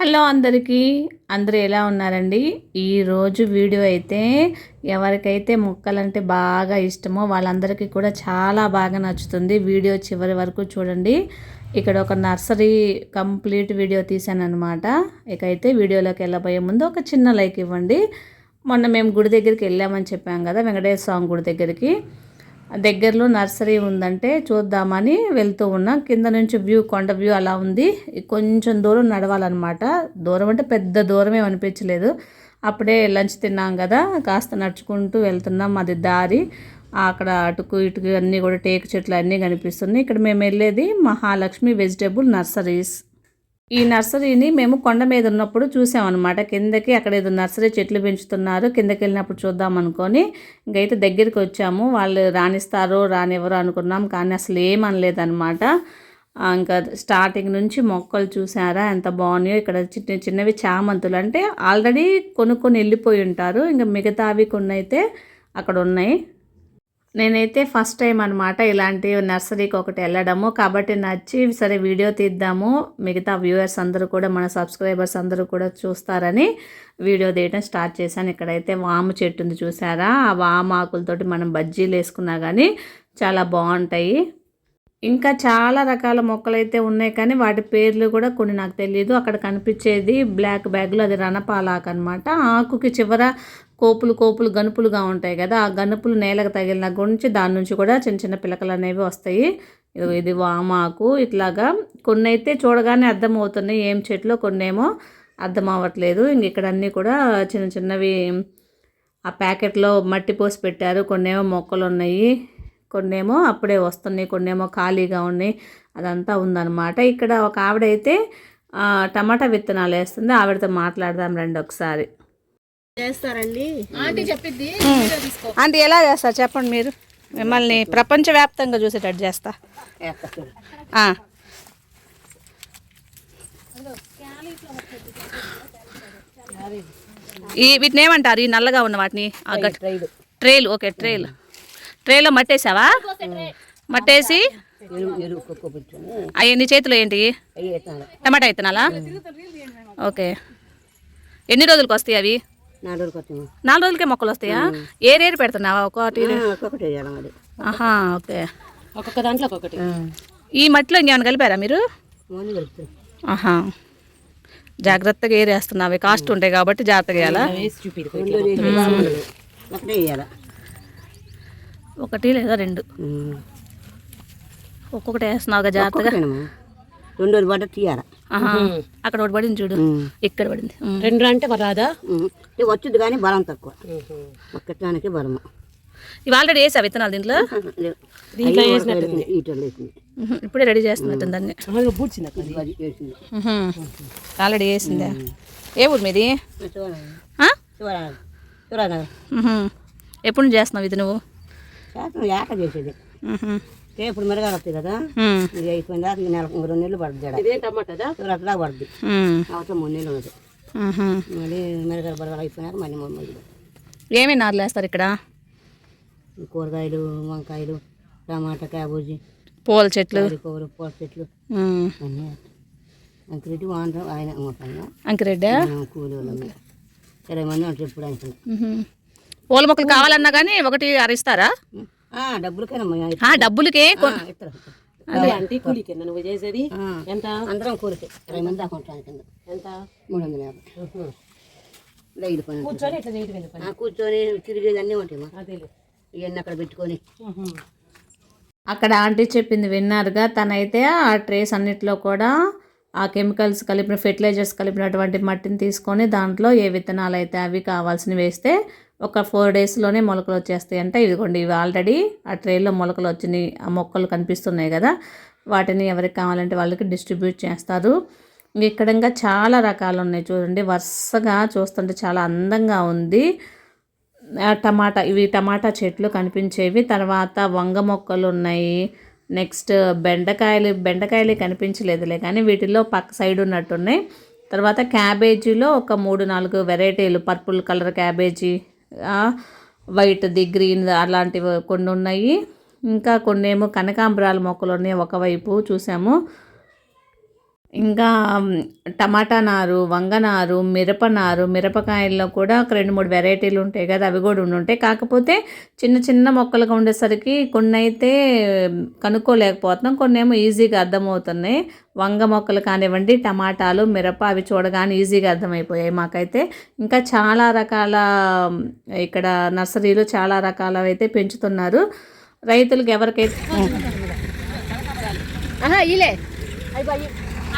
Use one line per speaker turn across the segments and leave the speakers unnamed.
Hello అందరికీ. అందరూ ఎలా ఉన్నారండి? ఈరోజు వీడియో అయితే ఎవరికైతే మొక్కలంటే బాగా ఇష్టమో వాళ్ళందరికీ కూడా చాలా బాగా నచ్చుతుంది. వీడియో చివరి వరకు చూడండి. ఇక్కడ ఒక నర్సరీ కంప్లీట్ వీడియో తీశానమాట అనమాట ఇకైతే వీడియోలోకి వెళ్ళబోయే ముందు ఒక చిన్న లైక్ ఇవ్వండి. మొన్న మేము గుడి దగ్గరికి వెళ్ళామని చెప్పాం కదా వెంకటేశ్వర స్వామి గుడి దగ్గరికి. దగ్గరలో నర్సరీ ఉందంటే చూద్దామని వెళ్తూ ఉన్నాం. కింద నుంచి వ్యూ కొండ వ్యూ అలా ఉంది. కొంచెం దూరం నడవాలన్నమాట. దూరం అంటే పెద్ద దూరమే అనిపించలేదు. అప్పుడే లంచ్ తిన్నాం కదా. కాస్త నడుచుకుంటూ వెళ్తున్నాం అది దారి. అక్కడ అటుకు ఇటుకు అన్నీ కూడా టేకు చెట్లు అన్నీ కనిపిస్తున్నాయి. ఇక్కడ మేము వెళ్ళేది మహాలక్ష్మి వెజిటేబుల్ నర్సరీస్. ఈ నర్సరీని మేము కొండ మీద ఉన్నప్పుడు చూసామన్నమాట. కిందకి అక్కడ ఏదో నర్సరీ చెట్లు పెంచుతున్నారు. కిందకి వెళ్ళినప్పుడు చూద్దాం అనుకొని ఇంకైతే దగ్గరికి వచ్చాము. వాళ్ళు రాణిస్తారు రానివ్వరు అనుకున్నాం కానీ అసలు ఏమనలేదన్నమాట ఇంకా స్టార్టింగ్ నుంచి మొక్కలు చూసారా? ఎంత బాగున్నాయో. ఇక్కడ చిన్న చిన్నవి చామంతులు. అంటే ఆల్రెడీ కొనుక్కొని వెళ్ళిపోయి ఉంటారు. ఇంకా మిగతావి కొన్ని అయితే అక్కడ ఉన్నాయి. నేనైతే ఫస్ట్ టైం అనమాట ఇలాంటి నర్సరీకి ఒకటి వెళ్ళడము. కాబట్టి నచ్చి సరే వీడియో తీద్దాము. మిగతా వ్యూవర్స్ అందరూ కూడా మన సబ్స్క్రైబర్స్ అందరూ కూడా చూస్తారని వీడియో తీయడం స్టార్ట్ చేశాను. ఇక్కడైతే వాము చెట్టు ఉంది చూసారా? ఆ వాము ఆకులతోటి మనం బజ్జీలు వేసుకున్నా కానీ చాలా బాగుంటాయి. ఇంకా చాలా రకాల మొక్కలు అయితే ఉన్నాయి కానీ వాటి పేర్లు కూడా కొన్ని నాకు తెలియదు అక్కడ కనిపించేది బ్లాక్ బ్యాగ్లో అది రణపాలాకు అనమాట ఆకుకి చివర కోపులు కోపులు గనుపులుగా ఉంటాయి కదా ఆ గనుపులు నేలకు తగిలిన గురించి దాని నుంచి కూడా చిన్న చిన్న పిలకలు అనేవి వస్తాయి. ఇది వామాకు. ఇట్లాగా కొన్ని అయితే చూడగానే అర్థమవుతున్నాయి ఏం చెట్లు కొన్ని ఏమో అర్థం అవ్వట్లేదు ఇంక ఇక్కడ అన్నీ కూడా చిన్న చిన్నవి ఆ ప్యాకెట్లో మట్టి పోసి పెట్టారు. కొన్నేమో మొక్కలు ఉన్నాయి కొన్నేమో అప్పుడే వస్తున్నాయి కొన్నేమో ఖాళీగా ఉన్నాయి. అదంతా ఉందన్నమాట. ఇక్కడ ఒక ఆవిడ అయితే ఆ, టమాటా విత్తనాలు వేస్తుంది. ఆవిడతో మాట్లాడదాం రండి ఒకసారి.
చేస్తారండి.
అంటే ఎలా చేస్తారు చెప్పండి మీరు? మిమ్మల్ని ప్రపంచవ్యాప్తంగా చూసేటట్టు చేస్తా. ఆ. ఈ వీటిని ఏమంటారు? ఈ నల్లగా ఉన్న వాటిని? ట్రేలు ఓకే ట్రేలు. ట్రేలో మట్టేసావా? మట్టేసి? అవి నీ చేతిలో ఏంటి? టమాటా విత్తనాలా ఓకే. ఎన్ని రోజులకు వస్తాయి అవి?
నాలుగు
రోజులకే మొక్కలు వస్తాయా? ఏ రేరు పెడుతున్నావా? ఒకటి ఆహా ఓకే.
ఒక్కొక్క దాంట్లో ఒక్కొక్కటి.
ఈ మట్టిలో ఇంకేమైనా కలిపారా మీరు? ఆహా. జాగ్రత్తగా ఏరేస్తున్నావు. కాస్ట్ ఉంటాయి కాబట్టి జాగ్రత్తగా వేయాలా.
ఒకటే
లేదా రెండు. ఒక్కొక్కటి వేస్తున్నావుగా జాగ్రత్తగా.
రెండు రోజులు పడ్డ తీయాలి?
అక్కడ ఒకటి పడింది చూడు. ఇక్కడ పడింది.
రెండు అంటే రాదా?
వచ్చింది కానీ బలం తక్కువ. ఒక్కటానికి బలము.
ఇవి ఆల్రెడీ వేసా విత్తనాలు దీంట్లో? ఇప్పుడే రెడీ చేస్తున్నట్టు దాన్ని. ఆల్రెడీ వేసిందా? ఏ ఊరు మీది. ఎప్పుడు నుంచి చేస్తున్నావు ఇది నువ్వు?
శాతం ఏక చేసేది. రేపు మెరగాలు వస్తాయి కదా. ఇది అయిపోయిన దాకా నెల రెండు నెలలు పడుతుంది
ఇదేం టమాటాదా
దాకా పడుతుంది. అవసరం మూడు నెలలు
ఉహు.
మళ్ళీ మెరగాలు బరగాలు అయిపోయినాక మళ్ళీ మళ్ళీ
ఏమేమి నారులు వేస్తారు ఇక్కడ?
కూరగాయలు వంకాయలు టమాటా క్యాబేజీ
పూల చెట్లు.
కూర పూల చెట్లు. అన్నీ అంకరెడ్డి వాన ఆయన
అంకిరెడ్డా?
కూలి వాళ్ళు ఇరవై మంది ఉంటారు ఇప్పుడు ఆయన.
పూల మొక్కలు కావాలన్నా కానీ ఒకటి అరిస్తారా?
డబ్బులకేనమ్మా
ఆ, డబ్బులకే కొ-
ఇస్తారు
అంటే కూలికి నువ్వు చేసేది
ఆ,
ఎంత?
అందరం కూలికి. ఇరవై మంది దాకా ఉంటాను కింద.
ఎంత?
మూడు వందల యాభై పని.
కూర్చొని ఇట్లా
తిరిగేది అన్నీ ఉంటాయి ఇవన్నీ అక్కడ పెట్టుకొని.
అక్కడ ఆంటీ చెప్పింది విన్నారుగా తనైతే ఆ ట్రేస్ అన్నిట్లో కూడా ఆ కెమికల్స్ కలిపిన ఫెర్టిలైజర్స్ కలిపినటువంటి మట్టిని తీసుకొని దాంట్లో ఏ విత్తనాలు అయితే అవి కావాల్సినవి వేస్తే ఒక ఫోర్ డేస్లోనే మొలకలు వచ్చేస్తాయి అంటే ఇదిగోండి ఇవి ఆల్రెడీ ఆ ట్రేలో మొలకలు వచ్చినాయి. ఆ మొక్కలు కనిపిస్తున్నాయి కదా. వాటిని ఎవరికి కావాలంటే వాళ్ళకి డిస్ట్రిబ్యూట్ చేస్తారు. ఇక్కడ ఇంకా చాలా రకాలు ఉన్నాయి చూడండి. వరుసగా చూస్తుంటే చాలా అందంగా ఉంది. ఆ, టమాటా ఇవి టమాటా చెట్లు కనిపించేవి. తర్వాత వంగ మొక్కలు ఉన్నాయి. నెక్స్ట్ బెండకాయలు బెండకాయలు కనిపించలేదులే కానీ వీటిలో పక్క సైడ్ ఉన్నట్టున్నాయి. తర్వాత క్యాబేజీలో ఒక మూడు నాలుగు వెరైటీలు పర్పుల్ కలర్ క్యాబేజీ వైట్ వైట్ది గ్రీన్ అలాంటివి కొన్ని ఉన్నాయి. ఇంకా కొన్ని ఏమో కనకాంబరాల మొక్కలు ఉన్నాయి ఒకవైపు చూసాము. ఇంకా టమాటా నారు వంగ నారు మిరప నారు మిరపకాయల్లో కూడా ఒక రెండు మూడు వెరైటీలు ఉంటాయి కదా అవి కూడా ఉండుంటాయి కాకపోతే చిన్న చిన్న మొక్కలుగా ఉండేసరికి కొన్ని అయితే కనుక్కోలేకపోతున్నాం. కొన్ని ఏమో ఈజీగా అర్థమవుతున్నాయి. వంగ మొక్కలు కానివ్వండి టమాటాలు మిరప అవి చూడగానే ఈజీగా అర్థమైపోయాయి మాకైతే. ఇంకా చాలా రకాల ఇక్కడ నర్సరీలో చాలా రకాల అయితే పెంచుతున్నారు. రైతులకు ఎవరికైతే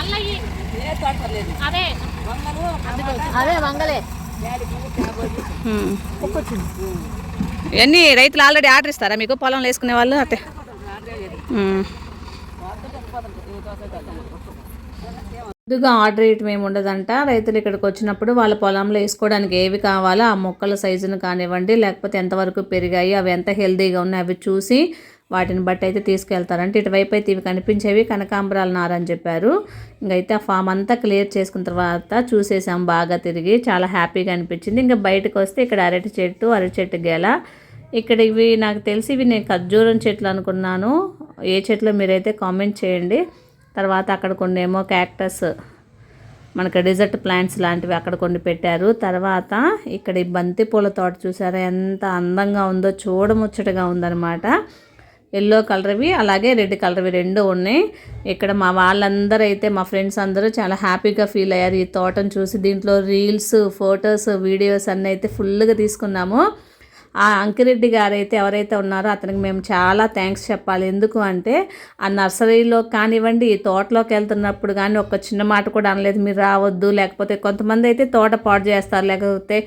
ఇలే అదే. వంగలే
ఇవన్నీ రైతులు ఆల్రెడీ ఆర్డర్ ఇస్తారా మీకు? పొలంలో వేసుకునే వాళ్ళు అట్టే. ముందుగా ఆర్డర్ ఇవ్వటం ఏమి ఉండదంట. రైతులు ఇక్కడికి వచ్చినప్పుడు వాళ్ళ పొలంలో వేసుకోవడానికి ఏవి కావాలో ఆ మొక్కల సైజును కానివ్వండి లేకపోతే ఎంతవరకు పెరిగాయి అవి ఎంత హెల్తీగా ఉన్నాయి అవి చూసి వాటిని బట్టి అయితే తీసుకెళ్తారంటే ఇటువైపు అయితే ఇవి కనిపించేవి కనకాంబరాల నార అని చెప్పారు. ఇంకైతే ఆ ఫామ్ అంతా క్లియర్ చేసుకున్న తర్వాత చూసేసాం బాగా తిరిగి. చాలా హ్యాపీగా అనిపించింది. ఇంకా బయటకు వస్తే ఇక్కడ అరటి చెట్టు అరటి చెట్టు గెల. ఇక్కడ ఇవి నాకు తెలిసి ఇవి నేను ఖర్జూరం చెట్లు అనుకున్నాను. ఏ చెట్లు మీరైతే కామెంట్ చేయండి. తర్వాత అక్కడ కొన్ని ఏమో క్యాక్టస్ మనకు డిజర్ట్ ప్లాంట్స్ లాంటివి అక్కడ కొన్ని పెట్టారు. తర్వాత ఇక్కడ ఈ బంతి పూల తోట చూసారా? ఎంత అందంగా ఉందో చూడముచ్చటగా ఉందన్నమాట. ఎల్లో కలర్వి అలాగే రెడ్ కలర్వి రెండు ఉన్నాయి. ఇక్కడ మా వాళ్ళందరూ అయితే మా ఫ్రెండ్స్ అందరూ చాలా హ్యాపీగా ఫీల్ అయ్యారు. ఈ తోటను చూసి దీంట్లో రీల్స్ ఫొటోస్ వీడియోస్ అన్నీ అయితే ఫుల్గా తీసుకున్నాము. ఆ అంకిరెడ్డి గారు అయితే ఎవరైతే ఉన్నారో అతనికి మేము చాలా థ్యాంక్స్ చెప్పాలి. ఎందుకు అంటే ఆ నర్సరీలో కానివ్వండి ఈ తోటలోకి వెళ్తున్నప్పుడు కానీ ఒక చిన్న మాట కూడా అనలేదు. మీరు రావద్దు లేకపోతే కొంతమంది అయితే తోట పాడు చేస్తారు. లేకపోతే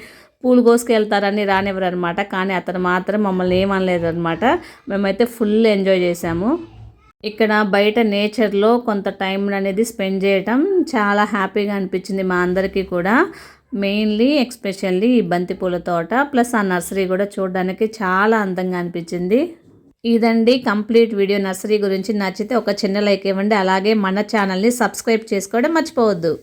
పూలు కోసుకెళ్తారని రానివ్వరు అనమాట కానీ అతను మాత్రం మమ్మల్ని ఏమనలేదు అనమాట మేమైతే ఫుల్ ఎంజాయ్ చేసాము ఇక్కడ బయట నేచర్లో కొంత టైం అనేది స్పెండ్ చేయటం చాలా హ్యాపీగా అనిపించింది మా అందరికీ కూడా. మెయిన్లీ ఎక్స్పెషల్లీ ఈ బంతిపూల తోట. ప్లస్ ఆ నర్సరీ కూడా చూడడానికి చాలా అందంగా అనిపించింది. ఇదండి కంప్లీట్ వీడియో. నర్సరీ గురించి నచ్చితే ఒక చిన్న లైక్ ఇవ్వండి. అలాగే మన ఛానల్ని సబ్స్క్రైబ్ చేసుకోవడం మర్చిపోవద్దు.